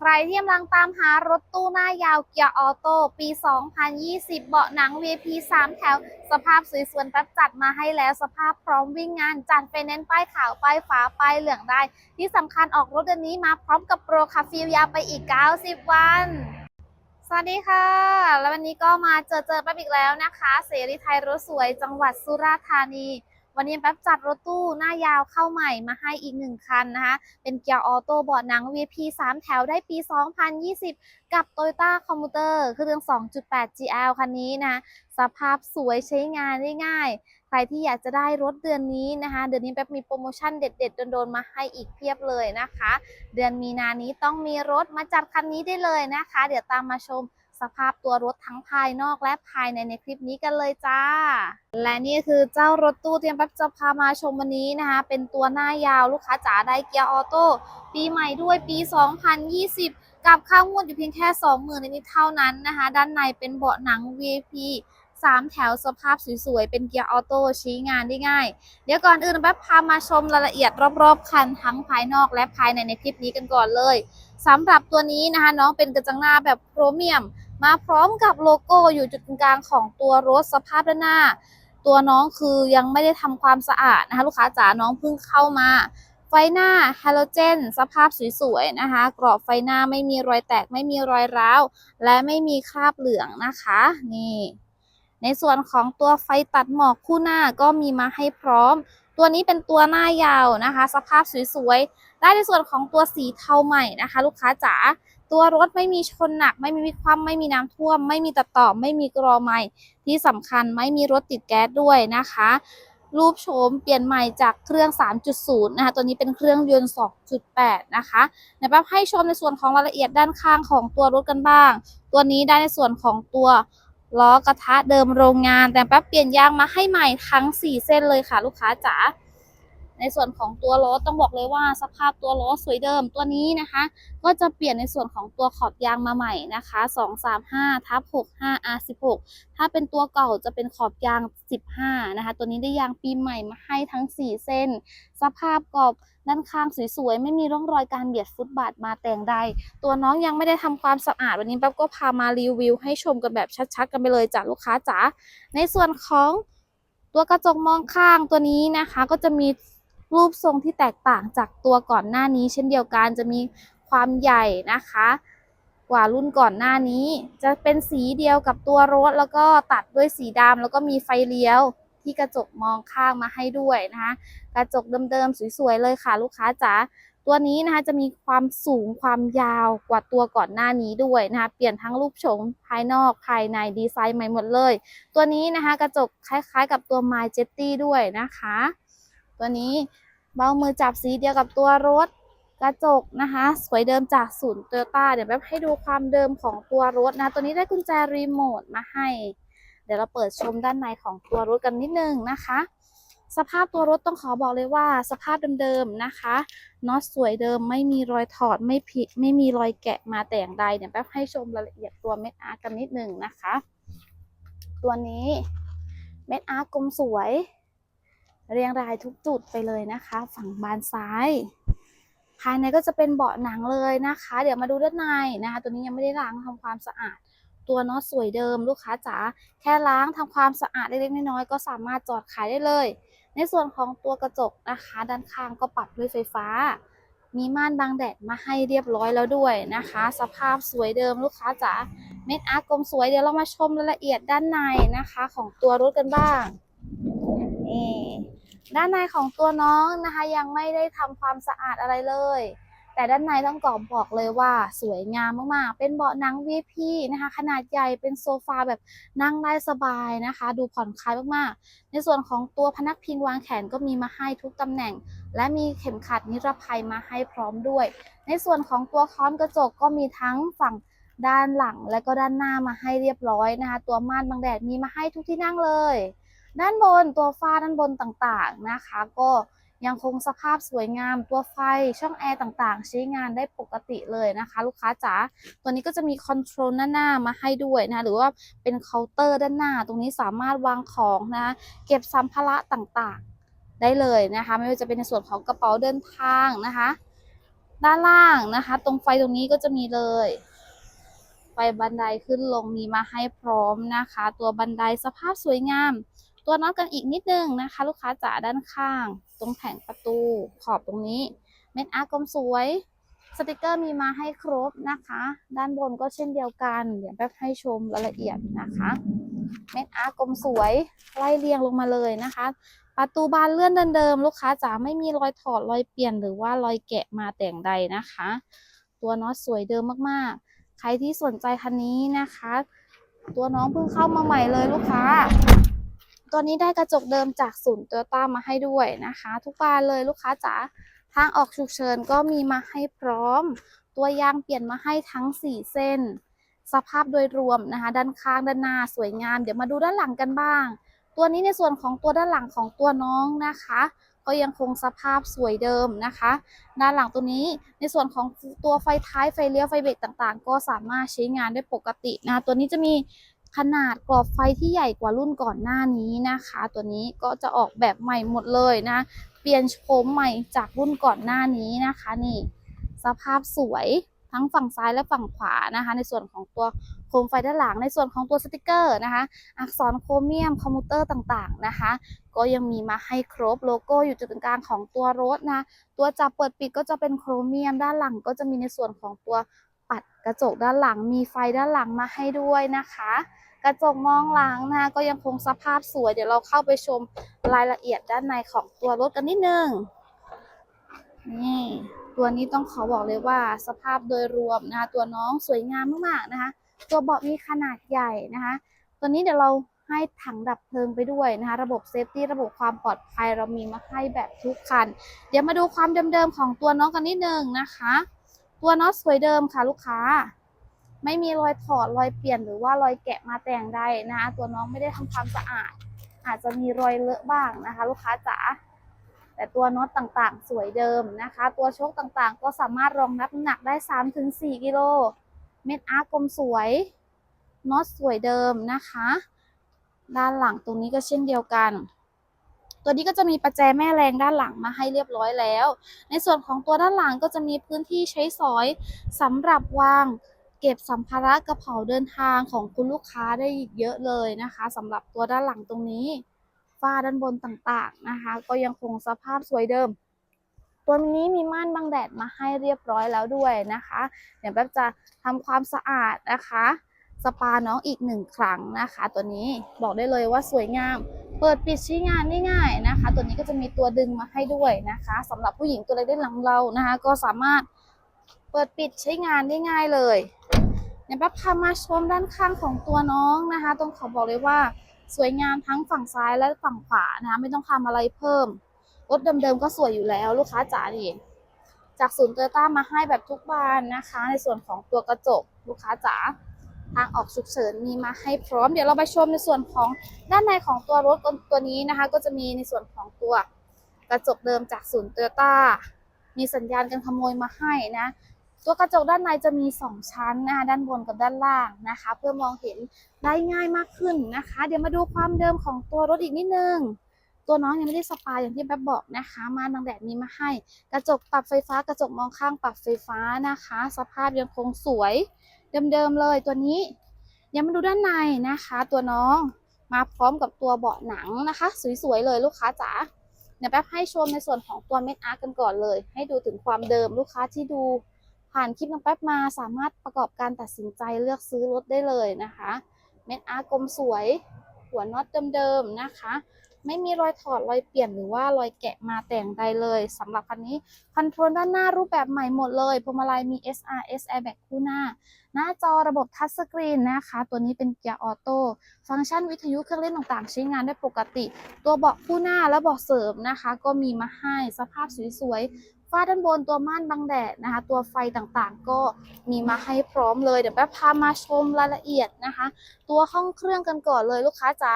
ใครที่กำลังตามหารถตู้หน้ายาวเกียร์ออโต้ปี 2020 เบาะหนัง VP 3 แถว สภาพสวยสวนตัดจัดมาให้แล้วสภาพพร้อมวิ่งงาน จัดไฟแนนป้ายขาวป้ายฟ้าป้ายเหลืองได้ ที่สำคัญออกรถเดือนนี้มาพร้อมกับโปรคาฟิลยาวไปอีก 90 วันสวัสดีค่ะ แล้ววันนี้ก็มาเจอเจอแป๊บอีกแล้วนะคะ เสรีไทยรถสวยจังหวัดสุราษฎร์ธานี วันนี้แป๊บจัดรถตู้หน้ายาวเข้าใหม่มาให้อีกหนึ่งคันนะคะ เป็นเกียร์ออโต้เบาะหนัง VP 3 แถวได้ปี 2020 กับ Toyota Commuter เครื่อง 2.8 GL คันนี้นะคะสภาพสวยใช้งานได้ง่ายใครที่อยากจะได้รถเดือนนี้นะคะ เดือนนี้แป๊บมีโปรโมชั่นเด็ด ๆ โดนๆมาให้อีกเพียบเลยนะคะ เดือนมีนานี้ต้องมีรถมาจัดคันนี้ได้เลยนะคะ เดี๋ยวตามมาชม สภาพตัวรถทั้งภายนอกและภายในในคลิปนี้กันเลยจ้า และนี่คือเจ้ารถตู้เตรียมแป๊บจะพามาชมวันนี้นะคะ เป็นตัวหน้ายาวลูกค้าจ๋าได้เกียร์ออโต้ปีใหม่ด้วยปี 2020 กับค่างวดอยู่เพียงแค่ 20,000นิดเท่านั้นนะคะ ด้านในเป็นเบาะหนัง VIP สามแถวสภาพสวยๆ เป็นเกียร์ออโต้ชี้งานได้ง่าย เดี๋ยวก่อนอื่นแป๊บพามาชมรายละเอียดรอบๆ คันทั้งภายนอกและภายในในคลิปนี้กันก่อนเลยสำหรับตัวนี้นะคะ น้องเป็นกระจังหน้าแบบโครเมียม มาพร้อมกับโลโก้อยู่จุดกลางของตัวรถสภาพด้านหน้า ตัวน้องคือยังไม่ได้ทำความสะอาดนะคะ ลูกค้าจ๋าน้องเพิ่งเข้ามา ไฟหน้าฮาโลเจนสภาพสวยๆนะคะ กรอบไฟหน้าไม่มีรอยแตกไม่มีรอยร้าว และไม่มีคราบเหลืองนะคะ นี่ ในส่วนของตัวไฟตัดหมอกคู่หน้าก็มีมาให้พร้อม ตัวนี้เป็นตัวหน้ายาวนะคะ สภาพสวยๆได้ในส่วนของตัวสีเทาใหม่นะคะ ลูกค้าจ๋า ตัวรถไม่มีชนหนัก ไม่มีวิความไม่มีน้ำท่วม ไม่มีตัดต่อไม่มีกรอใหม่ที่สำคัญไม่มีรถติดแก๊สด้วยนะคะ รูปโฉมเปลี่ยนใหม่จากเครื่อง 3.0 นะคะ ตัวนี้เป็นเครื่องยนต์ 2.8 นะคะเดี๋ยวแป๊บให้ชมในส่วนของรายละเอียดด้านข้างของตัวรถกันบ้าง ตัวนี้ได้ในส่วนของตัวล้อกระทะเดิมโรงงาน แต่แป๊บเปลี่ยนยางมาให้ใหม่ทั้ง 4 เส้นเลยค่ะ ลูกค้าจ๋า ในส่วนของตัวล้อต้องบอกเลยว่าสภาพตัวล้อสวยเดิมตัวนี้นะคะ ก็จะเปลี่ยนในส่วนของตัวขอบยางมาใหม่นะคะ 235ทับ65 R16 ถ้าเป็นตัวเก่าจะเป็นขอบยาง 15 นะคะ ตัวนี้ได้ยางปีใหม่มาให้ทั้ง 4 เส้น สภาพกรอบด้านข้างสวยๆ ไม่มีร่องรอยการเบียดฟุตบาทมาแต่งใด ตัวน้องยังไม่ได้ทำความสะอาดวันนี้แป๊บก็พามารีวิว ให้ชมกันแบบชัดๆ กันไปเลยจ้ะลูกค้าจ๋าในส่วนของตัวกระจกมองข้างตัวนี้นะคะ ก็จะมี รูปทรงที่แตกต่างจากตัวก่อนหน้านี้ เช่นเดียวกันจะมีความใหญ่นะคะ กว่ารุ่นก่อนหน้านี้ จะเป็นสีเดียวกับตัวรถ แล้วก็ตัดด้วยสีดำแล้วก็มีไฟเลี้ยวที่กระจกมองข้างมาให้ด้วยนะคะกระจกเดิมๆสวยๆเลยค่ะ ลูกค้าจ๋าตัวนี้นะคะจะมีความสูงความยาวกว่าตัวก่อนหน้านี้ด้วยนะคะเปลี่ยนทั้งรูปโฉมภายนอกภายในดีไซน์ใหม่หมดเลย ตัวนี้นะคะกระจกคล้ายๆ กับตัว My Jetty ด้วยนะคะ ตัวนี้เบามือจับสีเดียวกับตัวรถกระจกนะคะ สวยเดิมจากศูนย์โตโยต้าเดี๋ยวแบบให้ดูความเดิมของตัวรถนะ ตัวนี้ได้กุญแจรีโมทมาให้ เดี๋ยวเราเปิดชมด้านในของตัวรถกันนิดนึงนะคะ สภาพตัวรถต้องขอบอกเลยว่า สภาพเดิมๆนะคะน็อตสวยเดิมไม่มีรอยถอดไม่ผิดไม่มีรอยแกะมาแต่อย่างใดเดี๋ยวแป๊บให้ชมรายละเอียดตัวเม็ดอาร์กันนิดนึงนะคะ ตัวนี้เม็ดอาร์กลมสวย เรียงรายทุกจุดไปเลยนะคะ ฝั่งบานซ้าย ภายในก็จะเป็นเบาะหนังเลยนะคะ เดี๋ยวมาดูด้านในนะคะ ตัวนี้ยังไม่ได้ล้างทำความสะอาด ตัวน็อตสวยเดิมลูกค้าจ๋าแค่ล้างทำความสะอาดเล็กๆน้อยๆก็สามารถจอดขายได้เลย ในส่วนของตัวกระจกนะคะ ด้านข้างก็ปรับด้วยไฟฟ้า มีม่านบังแดดมาให้เรียบร้อยแล้วด้วยนะคะ สภาพสวยเดิมลูกค้าจ๋าเม็ดอาร์กลมสวยเดี๋ยวเรามาชมรายละเอียดด้านในนะคะ ของตัวรถกันบ้าง ด้านในของตัวน้องนะคะยังไม่ได้ทำความสะอาดอะไรเลย แต่ด้านในต้องกรอบบอกเลยว่าสวยงามมากๆ เป็นเบาะหนัง VIP นะคะ ขนาดใหญ่เป็นโซฟาแบบนั่งได้สบายนะคะ ดูผ่อนคลายมากๆ ในส่วนของตัวพนักพิงวางแขนก็มีมาให้ทุกตำแหน่ง และมีเข็มขัดนิรภัยมาให้พร้อมด้วย ในส่วนของตัวค้อนกระจกก็มีทั้งฝั่งด้านหลังและก็ด้านหน้ามาให้เรียบร้อยนะคะ ตัวม่านบังแดดมีมาให้ทุกที่นั่งเลย ด้านบนตัวฝ้าด้านบนต่างๆนะคะ ก็ยังคงสภาพสวยงาม ตัวไฟช่องแอร์ต่างๆ ใช้งานได้ปกติเลยนะคะ ลูกค้าจ๋าตัวนี้ก็จะมีคอนโทรลหน้าๆมาให้ด้วยนะะหรือว่าเป็นเคาน์เตอร์ด้านหน้า ตรงนี้สามารถวางของนะคะเก็บสัมภาระต่างๆ ได้เลยนะคะ ไม่ว่าจะเป็นในส่วนของกระเป๋าเดินทางนะคะ ด้านล่างนะคะ ตรงไฟตรงนี้ก็จะมีเลยไฟบันไดขึ้นลงมีมาให้พร้อมนะคะ ตัวบันไดสภาพสวยงาม ตัวน็อตกันอีกนิดนึงนะคะ ลูกค้าจ๋าด้านข้าง ตรงแผงประตูขอบตรงนี้ เม็ดอาร์กลมสวย สติกเกอร์มีมาให้ครบนะคะ ด้านบนก็เช่นเดียวกัน เดี๋ยวแป๊บให้ชมรายละเอียดนะคะ เม็ดอาร์กลมสวยไล่เรียงลงมาเลยนะคะ ประตูบานเลื่อนเดิมๆลูกค้าจ๋าไม่มีรอยถอดรอยเปลี่ยนหรือว่ารอยแกะมาแต่งใดนะคะ ตัวน็อตสวยเดิมมากๆ ใครที่สนใจคันนี้นะคะ ตัวน้องเพิ่งเข้ามาใหม่เลยลูกค้า ตัวนี้ได้กระจกเดิมจากศูนย์ตโยต้ามาให้ด้วยนะคะ ทุกบานเลยลูกค้าจ๋าทางออกฉุกเฉินก็มีมาให้พร้อม ตัวยางเปลี่ยนมาให้ทั้ง 4 เส้น สภาพโดยรวมนะคะ ด้านข้างด้านหน้าสวยงาม เดี๋ยวมาดูด้านหลังกันบ้าง ตัวนี้ในส่วนของตัวด้านหลังของตัวน้องนะคะ ก็ยังคงสภาพสวยเดิมนะคะ ด้านหลังตัวนี้ในส่วนของตัวไฟท้ายไฟเลี้ยวไฟเบรกต่างๆ ก็สามารถใช้งานได้ปกตินะ ตัวนี้จะมี ขนาดกรอบไฟที่ใหญ่กว่ารุ่นก่อนหน้านี้นะคะ ตัวนี้ก็จะออกแบบใหม่หมดเลยนะ เปลี่ยนโฉมใหม่จากรุ่นก่อนหน้านี้นะคะนี่ สภาพสวยทั้งฝั่งซ้ายและฝั่งขวานะคะ ในส่วนของตัวโคมไฟด้านหลัง ในส่วนของตัวสติกเกอร์นะคะ อักษรโครเมียมคอมพิวเตอร์ต่างๆนะคะ ก็ยังมีมาให้ครบโลโก้อยู่จุดกลางของตัวรถนะ ตัวจับเปิดปิดก็จะเป็นโครเมียมด้านหลัง ก็จะมีในส่วนของตัวปัดกระจกด้านหลัง มีไฟด้านหลังมาให้ด้วยนะคะ กระจกมองหลังนะก็ยังคงสภาพสวย เดี๋ยวเราเข้าไปชมรายละเอียดด้านในของตัวรถกันนิดนึง นี่ตัวนี้ต้องขอบอกเลยว่าสภาพโดยรวมนะคะตัวน้องสวยงามมากๆนะคะ ตัวเบาะมีขนาดใหญ่นะคะ ตัวนี้เดี๋ยวเราให้ถังดับเพลิงไปด้วยนะคะ ระบบเซฟตี้ระบบความปลอดภัยเรามีมาให้แบบทุกคัน เดี๋ยวมาดูความเดิมๆของตัวน้องกันนิดนึงนะคะ ตัวน็อตสวยเดิมค่ะลูกค้า ไม่มีรอยถอดรอยเปลี่ยนหรือว่ารอยแกะมาแต่งใดนะคะตัวน้องไม่ได้ทำความสะอาด อาจจะมีรอยเลอะบ้างนะคะ ลูกค้าจ๋าแต่ตัวน็อตต่างๆ สวยเดิมนะคะ ตัวโชคต่างๆ ก็สามารถรองรับน้ำหนักได้ 3-4 กิโลเม็ดอาร์กลมสวยน็อตสวยเดิมนะคะ ด้านหลังตรงนี้ก็เช่นเดียวกัน ตัวนี้ก็จะมีประแจแม่แรงด้านหลังมาให้เรียบร้อยแล้ว ในส่วนของตัวด้านหลังก็จะมีพื้นที่ใช้สอยสำหรับวาง เก็บสัมภาระกระเป๋าเดินทางของคุณลูกค้าได้อีกเยอะเลยนะคะสำหรับตัวด้านหลังตรงนี้ฝ้าด้านบนต่างๆนะคะ ก็ยังคงสภาพสวยเดิม ตัวนี้มีม่านบังแดดมาให้เรียบร้อยแล้วด้วยนะคะ เดี๋ยวแป๊บจะทำความสะอาดนะคะ สปาน้องอีกหนึ่งครั้งนะคะ ตัวนี้บอกได้เลยว่าสวยงาม เปิดปิดใช้งานง่ายๆนะคะ ตัวนี้ก็จะมีตัวดึงมาให้ด้วยนะคะสำหรับผู้หญิงตัวเล็กด้านหลังเรานะคะ ก็สามารถ เปิดปิดใช้งานได้ง่ายเลยเดี๋ยวแป๊บพามาชมด้านข้างของตัวน้องนะคะต้องขอบอกเลยว่าสวยงามทั้งฝั่งซ้ายและฝั่งขวานะคะไม่ต้องทำอะไรเพิ่มรถเดิมๆก็สวยอยู่แล้วลูกค้าจ๋านี่จากศูนย์โตโยต้ามาให้แบบทุกบานนะคะ ในส่วนของตัวกระจกลูกค้าจ๋าทางออกฉุกเฉินมีมาให้พร้อม เดี๋ยวเราไปชมในส่วนของด้านในของตัวรถตัวนี้นะคะ ก็จะมีในส่วนของตัวกระจกเดิมจากศูนย์โตโยต้ามีสัญญาณการขโมยมาให้นะ ตัวกระจกด้านในจะมี 2 ชั้นนะคะด้านบนกับด้านล่างนะคะ เพื่อมองเห็นได้ง่ายมากขึ้นนะคะ เดี๋ยวมาดูความเดิมของตัวรถอีกนิดนึง ตัวน้องยังไม่ได้สปาอย่างที่แป๊บบอกนะคะ มานังแดดมีมาให้ กระจกปรับไฟฟ้ากระจกมองข้างปรับไฟฟ้านะคะ สภาพยังคงสวยเดิมๆเลยตัวนี้ยังมาดูด้านในนะคะ ตัวน้องมาพร้อมกับตัวเบาะหนังนะคะ สวยๆเลยลูกค้าจ๋าเดี๋ยวแป๊บให้ชมในส่วนของตัวเม็ดอาร์กันก่อนเลย ให้ดูถึงความเดิมลูกค้าที่ดู ผ่านคลิปน้องแป๊บมาสามารถประกอบการตัดสินใจเลือกซื้อรถได้เลยนะคะ เม็ดอาร์กลมสวย หัวน็อตเดิมๆนะคะ ไม่มีรอยถอดรอยเปลี่ยนหรือว่ารอยแกะมาแต่งใดเลยสำหรับคันนี้คอนโทรลด้านหน้ารูปแบบใหม่หมดเลยพวงมาลัยมี SRS Airbag คู่หน้า หน้าจอระบบทัชสกรีนนะคะ ตัวนี้เป็นเกียร์ออโต้ฟังก์ชันวิทยุเครื่องเล่นต่างๆ ใช้งานได้ปกติ ตัวเบาะคู่หน้าและเบาะเสริมนะคะ ก็มีมาให้สภาพสวยๆ ฝ้าด้านบนตัวม่านบังแดดนะคะ ตัวไฟต่างๆ ก็มีมาให้พร้อมเลย เดี๋ยวแป๊บพามาชมรายละเอียดนะคะ ตัวห้องเครื่องกันก่อนเลยลูกค้าจ๋า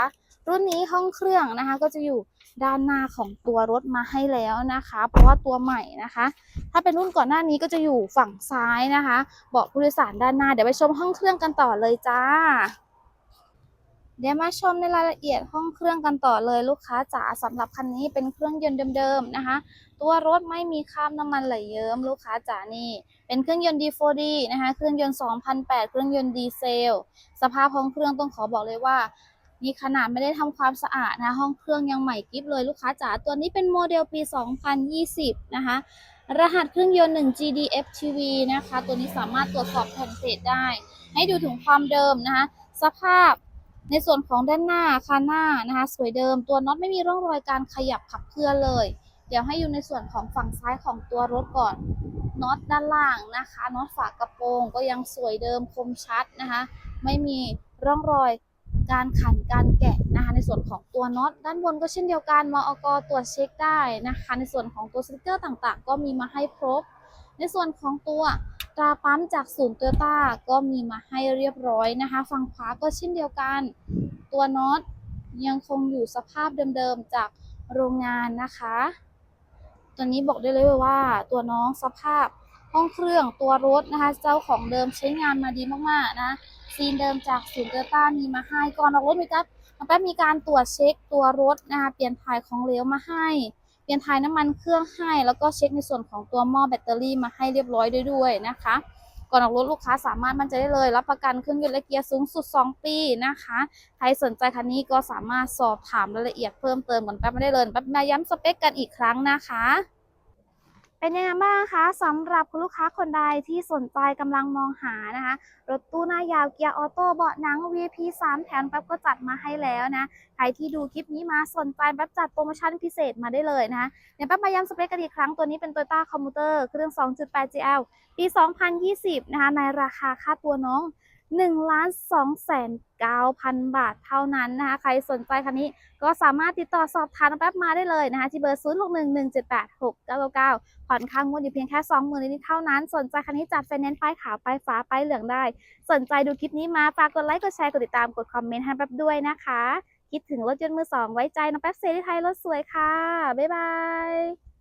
รุ่นนี้ห้องเครื่องนะคะ ก็จะอยู่ด้านหน้าของตัวรถมาให้แล้วนะคะ เพราะว่าตัวใหม่นะคะ ถ้าเป็นรุ่นก่อนหน้านี้ก็จะอยู่ฝั่งซ้ายนะคะ เบาะผู้โดยสารด้านหน้า เดี๋ยวไปชมห้องเครื่องกันต่อเลยจ้า เดี๋ยวมาชมในรายละเอียดห้องเครื่องกันต่อเลยลูกค้าจ๋าสำหรับคันนี้เป็นเครื่องยนต์เดิมๆนะคะ ตัวรถไม่มีคราบน้ำมันไหลเยิ้มลูกค้าจ๋านี่ เป็นเครื่องยนต์ D4D นะคะเครื่องยนต์ 2008 เครื่องยนต์ดีเซลสภาพห้องเครื่องต้องขอบอกเลยว่านี่ขนาดไม่ได้ทำความสะอาดนะห้องเครื่องยังใหม่กริบเลยลูกค้าจ๋าตัวนี้เป็นโมเดลปี 2020 นะคะ รหัสเครื่องยนต์ 1 GDFTV นะคะ ตัวนี้สามารถตรวจสอบแผ่นเศษได้ ให้ดูถึงความเดิมนะคะ สภาพ ในส่วนของด้านหน้าคานหน้านะคะ สวยเดิมตัวน็อตไม่มีร่องรอยการขยับขับเคลื่อนเลย เดี๋ยวให้อยู่ในส่วนของฝั่งซ้ายของตัวรถก่อนน็อตด้านล่างนะคะน็อตฝากระโปรงก็ยังสวยเดิมคมชัดนะคะ ไม่มีร่องรอยการขันการแกะนะคะ ในส่วนของตัวน็อตด้านบนก็เช่นเดียวกันมอกตรวจเช็คได้นะคะ ในส่วนของตัวสติกเกอร์ต่างๆ ก็มีมาให้ครบ ในส่วนของตัวตราปั๊มจากศูนย์โตโยต้าก็มีมาให้เรียบร้อยนะคะ ฝั่งขวาก็เช่นเดียวกัน ตัวน็อตยังคงอยู่สภาพเดิมๆจากโรงงานนะคะตอนนี้บอกได้เลยว่าตัวน้องสภาพห้องเครื่องตัวรถนะคะ เจ้าของเดิมใช้งานมาดีมากๆนะซีนเดิมจากศูนย์โตโยต้ามีมาให้ก่อนออกรถมีครับมันก็มีการตรวจเช็คตัวรถนะคะเปลี่ยนถ่ายของเหลวมาให้ เปลี่ยนถ่ายน้ำมันเครื่องให้ แล้วก็เช็คในส่วนของตัวหม้อแบตเตอรี่มาให้เรียบร้อยด้วยนะคะ ก่อนออกรถลูกค้าสามารถมั่นใจได้เลย รับประกันเครื่องยนต์และเกียร์สูงสุด 2 ปีนะคะ ใครสนใจคันนี้ก็สามารถสอบถามรายละเอียดเพิ่มเติมกันแป๊บไม่ได้เลยแป๊บมาย้ำสเปคกันอีกครั้งนะคะ เป็นยังไงบ้างคะสำหรับคุณลูกค้าคนใดที่สนใจกำลังมองหานะคะ รถตู้หน้ายาวเกียร์ออโต้เบาะหนัง VIP 3 แถมแป๊บก็จัดมาให้แล้วนะ ใครที่ดูคลิปนี้มาสนใจแป๊บจัดโปรโมชั่นพิเศษมาได้เลยนะคะเดี๋ยวแป๊บมาย้ำสเปคกันอีกครั้งตัวนี้เป็น Toyota Commuter เครื่อง 2.8 GL ปี 2020 นะคะในราคาค่าตัวน้อง 1ล้าน2แสน9,000 บาทเท่านั้นนะคะใครสนใจคันนี้ก็สามารถติดต่อสอบถามน้องแป๊บมาได้เลยนะคะที่เบอร์ 0611786999 ผ่อนค่างวดอยู่เพียงแค่ 20,000นิดเท่านั้น สนใจคันนี้จัดไฟแนนซ์ป้ายขาวป้ายฟ้าป้ายเหลืองได้ สนใจดูคลิปนี้มาฝากกดไลค์กดแชร์กดติดตามกดคอมเมนต์ให้แป๊บด้วยนะคะ คิดถึงรถยนต์มือสองไว้ใจน้องแป๊บเซรีไทยรถสวยค่ะบ๊ายบาย